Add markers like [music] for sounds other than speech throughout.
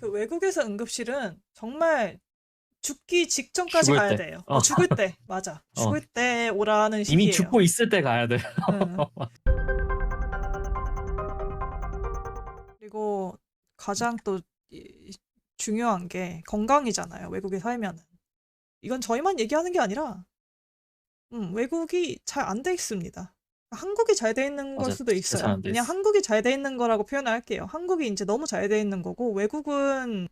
그 외국에서 응급실은 정말 죽기 직전까지 죽을 가야 때. 돼요. 어. 어, 죽을 때 맞아. [laughs] 어. 죽을 때 오라는 시기예요. 이미 죽고 있을 때 가야 돼. 응. [laughs] 그리고 가장 또 이- 중요한 게 건강이잖아요. 외국에 살면은. 이건 저희만 얘기하는 게 아니라 음, 외국이 잘 안 돼 있습니다. 한국이 잘 돼 있는 걸 맞아, 수도 진짜 있어요. 잘안 돼 그냥 있어. 한국이 잘 돼 있는 거라고 표현을 할게요. 한국이 이제 너무 잘 돼 있는 거고 외국은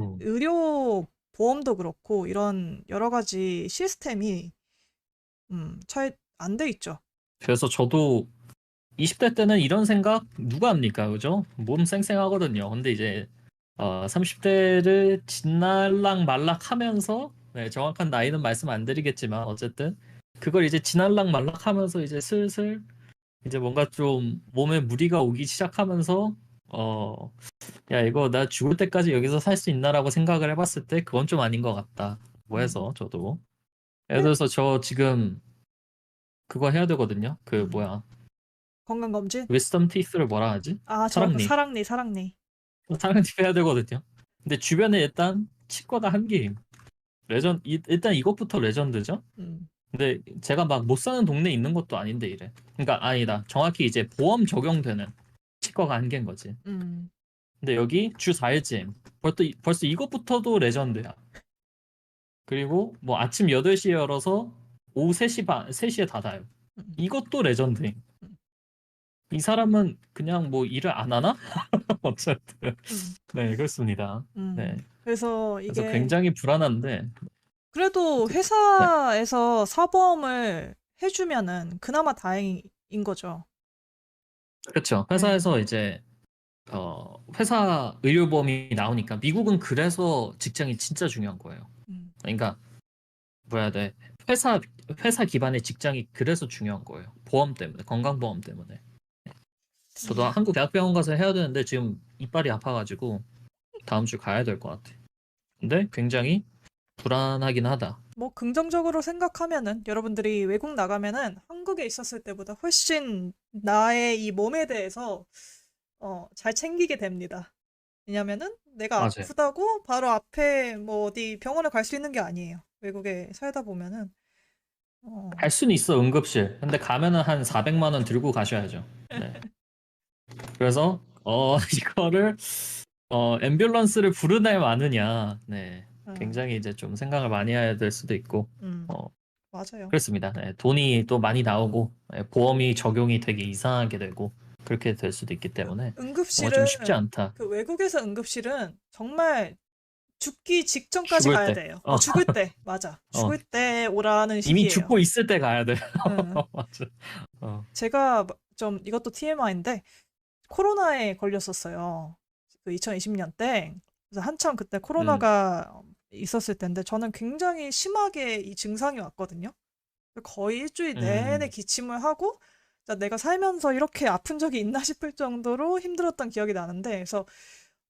음. 의료 보험도 그렇고 이런 여러 가지 시스템이 음, 잘 안 돼 있죠. 그래서 저도 20대 때는 이런 생각 누가 합니까? 그죠? 몸 쌩쌩하거든요. 근데 이제 어, 30대를 진날락 말락 하면서 네, 정확한 나이는 말씀 안 드리겠지만 어쨌든 그걸 이제 진날락 말락 하면서 이제 슬슬 이제 뭔가 좀 몸에 무리가 오기 시작하면서 어, 야, 이거 나 죽을 때까지 여기서 살 수 있나라고 생각을 해봤을 때 그건 좀 아닌 것 같다. 뭐 해서 저도. 예를 들어서 저 지금 그거 해야 되거든요. 그 음. 뭐야. 건강 검진? 위스덤 티스를 뭐라 하지? 아, 저 사랑니. 사랑니, 사랑니. 사랑팁 [laughs] 해야 되거든요. 근데 주변에 일단 치과가 한 개임. 레전 이- 일단 이것부터 레전드죠. 음. 근데 제가 막 못 사는 동네에 있는 것도 아닌데 이래. 그러니까 아니다. 정확히 이제 보험 적용되는 치과가 한 개인 거지. 음. 근데 여기 주 4일쯤 벌써 이- 벌써 이것부터도 레전드야. 그리고 뭐 아침 8시에 열어서 오후 3시 반 3시에 닫아요. 음. 이것도 레전드임. 음. 이 사람은 그냥 뭐 일을 안 하나? [laughs] 어쨌든 음. 네 그렇습니다. 음. 네 그래서 그래서 이게 굉장히 불안한데 그래도 네. 회사에서 사보험을 해주면은 그나마 다행인 거죠. 그렇죠. 네. 회사에서 이제 어 회사 의료보험이 나오니까 미국은 그래서 직장이 진짜 중요한 거예요. 음. 그러니까 뭐야 돼 회사 회사 기반의 직장이 그래서 중요한 거예요. 보험 때문에 건강보험 때문에. 저도 음. 한국 대학병원 가서 해야 되는데 지금 이빨이 아파가지고 다음 주 가야 될 것 같아. 근데 굉장히 불안하긴 하다. 뭐 긍정적으로 생각하면은 여러분들이 외국 나가면은 한국에 있었을 때보다 훨씬 나의 이 몸에 대해서 어, 잘 챙기게 됩니다. 왜냐면은 내가 맞아요. 아프다고 바로 앞에 뭐 어디 병원에 갈 수 있는 게 아니에요. 외국에 살다 보면은 어, 갈 수는 있어 응급실. 근데 가면은 한 400만 원 들고 가셔야죠. 네. 그래서 어 [laughs] 이거를 어 앰뷸런스를 부르냐 마느냐. 네. 어, 굉장히 이제 좀 생각을 많이 해야 될 수도 있고 음, 어 맞아요. 그렇습니다. 네. 돈이 또 많이 나오고 네, 보험이 적용이 되게 이상하게 되고 그렇게 될 수도 있기 때문에 뭔가 응급실은 좀 쉽지 않다. 그 외국에서 응급실은 정말 죽기 직전까지 죽을 가야 때. 돼요. 어. 어, 죽을 때 맞아. [laughs] 어. 죽을 때 오라는 이미 시기예요. 죽고 있을 때 가야 돼. 응. [laughs] 맞아. 어. 제가 좀 이것도 TMI인데 코로나에 걸렸었어요. 그 2020년 때. 그래서 한참 그때 코로나가 있었을 때인데 저는 굉장히 심하게 이 증상이 왔거든요. 거의 일주일 내내 음. 기침을 하고 내가 살면서 이렇게 아픈 적이 있나 싶을 정도로 힘들었던 기억이 나는데 그래서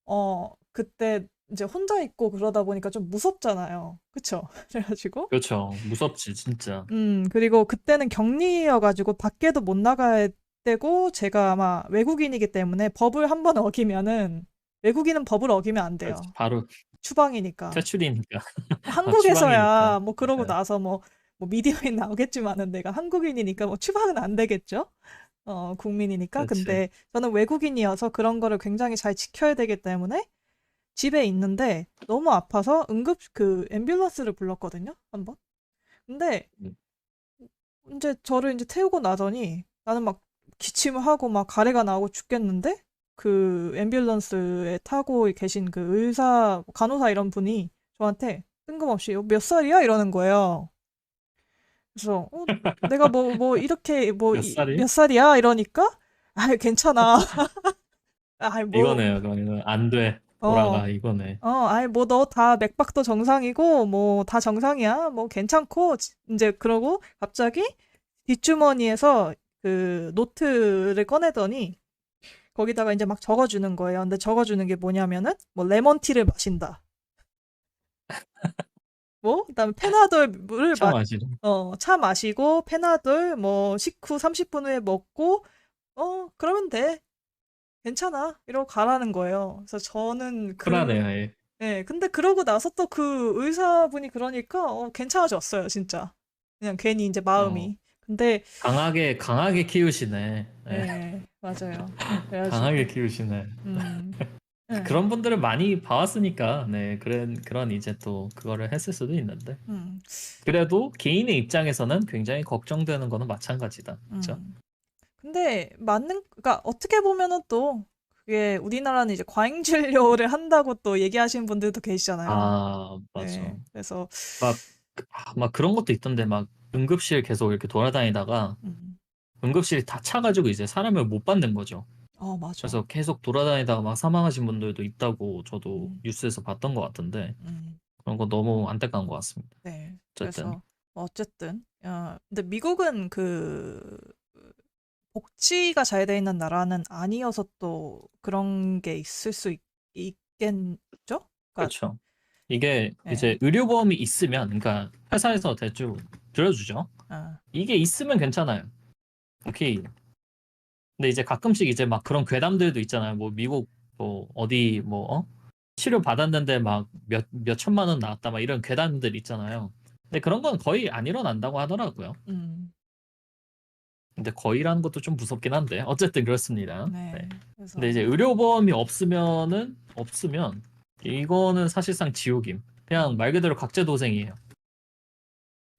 어 그때 이제 혼자 있고 그러다 보니까 좀 무섭잖아요. 그쵸? [laughs] 그래가지고 그렇죠. 무섭지 진짜. 음, 그리고 그때는 격리여가지고 밖에도 못 나가야 되고, 제가 아마 외국인이기 때문에 법을 한 번 [laughs] 어기면은, 외국인은 법을 어기면 안 돼요. 바로 추방이니까. 퇴출이니까. [laughs] 한국에서야 추방이니까. 뭐 그러고 네. 나서 뭐, 뭐 미디어에 [laughs] 나오겠지만은 내가 한국인이니까 뭐 추방은 안 되겠죠? 어, 국민이니까. 그렇지. 근데 저는 외국인이어서 그런 거를 굉장히 잘 지켜야 되기 때문에 집에 있는데 너무 아파서 응급 그 앰뷸런스를 불렀거든요. 한 번. 근데 음. 이제 저를 이제 태우고 나더니 나는 막 기침을 하고 막 가래가 나오고 죽겠는데 그 앰뷸런스에 타고 계신 그 의사, 간호사 이런 분이 저한테 뜬금없이 "어, 몇 살이야? 이러는 거예요. 그래서 어, 내가 뭐 뭐 이렇게 뭐몇 이- 살이? 몇 살이야? 이러니까 아 괜찮아. [laughs] 아 뭐, 이거네요. 안 돼. 어, 돌아가 이거네. 어, 아이 뭐 너 다 맥박도 정상이고 뭐 다 정상이야. 뭐 괜찮고 지- 이제 그러고 갑자기 뒷주머니에서 그 노트를 꺼내더니 거기다가 이제 막 적어주는 거예요. 근데 적어주는 게 뭐냐면은 뭐 레몬티를 마신다. 뭐 그다음에 페나돌 물을 참 마, 아시네. 어, 차 마시고 페나돌 뭐 식후 30분 후에 먹고 어 그러면 돼. 괜찮아 이러고 가라는 거예요. 그래서 저는 그 쿨하네요. 예. 예, 근데 그러고 나서 또 그 의사분이 그러니까 어, 괜찮아졌어요, 진짜. 그냥 괜히 이제 어, 마음이. 근데 강하게 강하게 키우시네. 예. 예, 맞아요. 강하게 그래가지고 키우시네. 음, 예, [laughs] 그런 분들을 많이 봐왔으니까 네 그런 그런 이제 또 그거를 했을 수도 있는데 음, 그래도 개인의 입장에서는 굉장히 걱정되는 거는 마찬가지다. 그렇죠? 음. 근데 맞는, 그러니까 어떻게 보면은 또 그게 우리나라는 이제 과잉 진료를 한다고 또 얘기하시는 분들도 계시잖아요. 아 맞아. 네, 그래서 막, 아, 막 그런 것도 있던데 막 응급실 계속 이렇게 돌아다니다가 음, 응급실이 다 차가지고 이제 사람을 못 받는 거죠. 어, 맞아. 그래서 계속 돌아다니다가 막 사망하신 분들도 있다고 저도 음, 뉴스에서 봤던 것 같은데 음. 그런 거 너무 안타까운 것 같습니다. 네. 어쨌든 그래서 뭐 어쨌든 어, 근데 미국은 그 복지가 잘 돼 있는 나라는 아니어서 또 그런 게 있을 수 있, 있겠죠? 그러니까 그렇죠. 이게 예. 이제 의료보험이 있으면 그러니까 회사에서 대충 들어주죠. 아, 이게 있으면 괜찮아요. 오케이. 근데 이제 가끔씩 이제 막 그런 괴담들도 있잖아요. 뭐 미국 뭐 어디 뭐 어? 치료 받았는데 막 몇 몇 천만 원 나왔다 막 이런 괴담들 있잖아요. 근데 그런 건 거의 안 일어난다고 하더라고요. 음, 근데 거의라는 것도 좀 무섭긴 한데 어쨌든 그렇습니다. 네. 네. 그래서 근데 이제 의료보험이 없으면은 없으면 이거는 사실상 지옥임. 그냥 말 그대로 각제 도생이에요.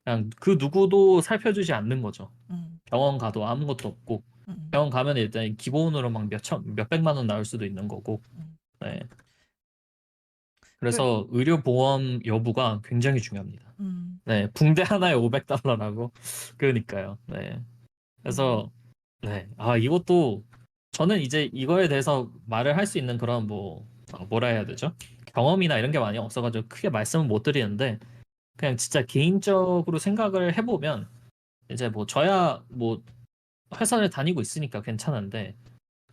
그냥 그 누구도 살펴주지 않는 거죠. 음, 병원 가도 아무것도 없고 음, 병원 가면 일단 기본으로 막 몇천 몇백만 원 나올 수도 있는 거고. 음. 네. 그, 그래서 의료 보험 여부가 굉장히 중요합니다. 음, 네, 붕대 하나에 500달러라고. [laughs] 그러니까요. 네. 음, 그래서 네. 아, 이것도 저는 이제 이거에 대해서 말을 할 수 있는 그런 뭐 어, 뭐라 해야 되죠? 경험이나 이런 게 많이 없어 가지고 크게 말씀은 못 드리는데 그냥 진짜 개인적으로 생각을 해 보면 이제 뭐 저야 뭐 회사를 다니고 있으니까 괜찮은데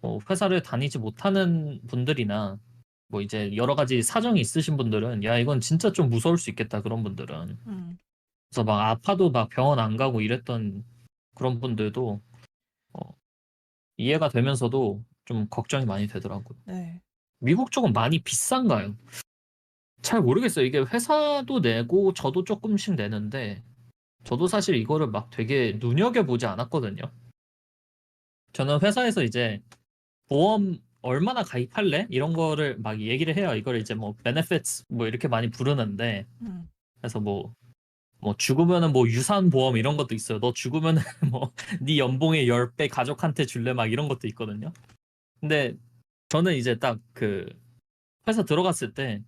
뭐 회사를 다니지 못하는 분들이나 뭐 이제 여러 가지 사정이 있으신 분들은 야 이건 진짜 좀 무서울 수 있겠다 그런 분들은 음, 그래서 막 아파도 막 병원 안 가고 이랬던 그런 분들도 어, 이해가 되면서도 좀 걱정이 많이 되더라고요. 네. 미국 쪽은 많이 비싼가요? 잘 모르겠어요. 이게 회사도 내고 저도 조금씩 내는데 저도 사실 이거를 막 되게 눈여겨보지 않았거든요. 저는 회사에서 이제 보험 얼마나 가입할래? 이런 거를 막 얘기를 해요. 이걸 이제 뭐 benefits 뭐 이렇게 많이 부르는데 음, 그래서 뭐 뭐 죽으면은 뭐 유산 보험 이런 것도 있어요. 너 죽으면은 [laughs] 뭐네 연봉의 10배 가족한테 줄래 막 이런 것도 있거든요. 근데 저는 이제 딱 그 회사 들어갔을 때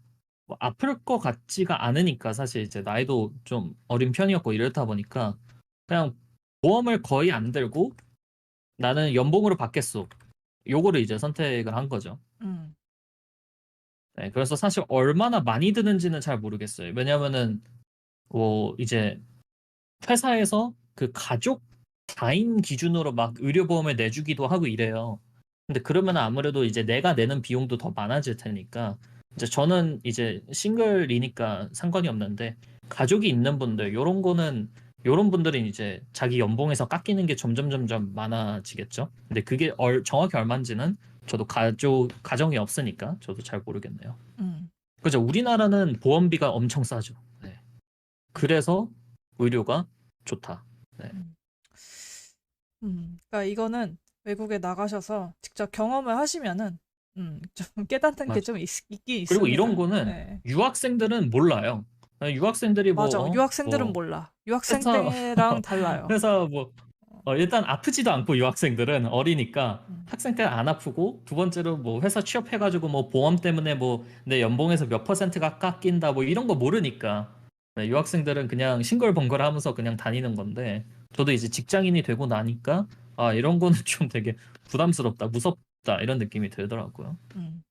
뭐 아플 것 같지가 않으니까 사실 이제 나이도 좀 어린 편이었고 이렇다 보니까 그냥 보험을 거의 안 들고 나는 연봉으로 받겠소. 요거를 이제 선택을 한 거죠. 음, 네, 그래서 사실 얼마나 많이 드는지는 잘 모르겠어요. 왜냐면은 뭐 이제 회사에서 그 가족 다인 기준으로 막 의료보험을 내주기도 하고 이래요. 근데 그러면 아무래도 이제 내가 내는 비용도 더 많아질 테니까 이제 저는 이제 싱글이니까 상관이 없는데 가족이 있는 분들 요런 거는 요런 분들은 이제 자기 연봉에서 깎이는 게 점점 점점 많아지겠죠. 근데 그게 얼- 정확히 얼마인지는 저도 가족 가정이 없으니까 저도 잘 모르겠네요. 음, 그죠? 우리나라는 보험비가 엄청 싸죠. 네. 그래서 의료가 좋다. 네. 음. 음, 그러니까 이거는 외국에 나가셔서 직접 경험을 하시면은 음, 좀 [laughs] 깨닫는 게 맞아. 좀 있긴 그리고 있습니다. 이런 거는 네. 유학생들은 몰라요. 유학생들이 뭐 맞아. 어? 유학생들은 뭐 몰라. 유학생 때랑 [laughs] 달라요. 그래서 뭐 어, 일단 아프지도 않고 유학생들은 어리니까 음. 학생 때는 안 아프고 두 번째로 뭐 회사 취업해가지고 뭐 보험 때문에 뭐 내 연봉에서 몇 퍼센트가 깎인다 뭐 이런 거 모르니까 네, 유학생들은 그냥 싱글벙글 하면서 그냥 다니는 건데 저도 이제 직장인이 되고 나니까 아 이런 거는 [laughs] 좀 되게 부담스럽다 무섭 다 이런 느낌이 들더라고요. 음.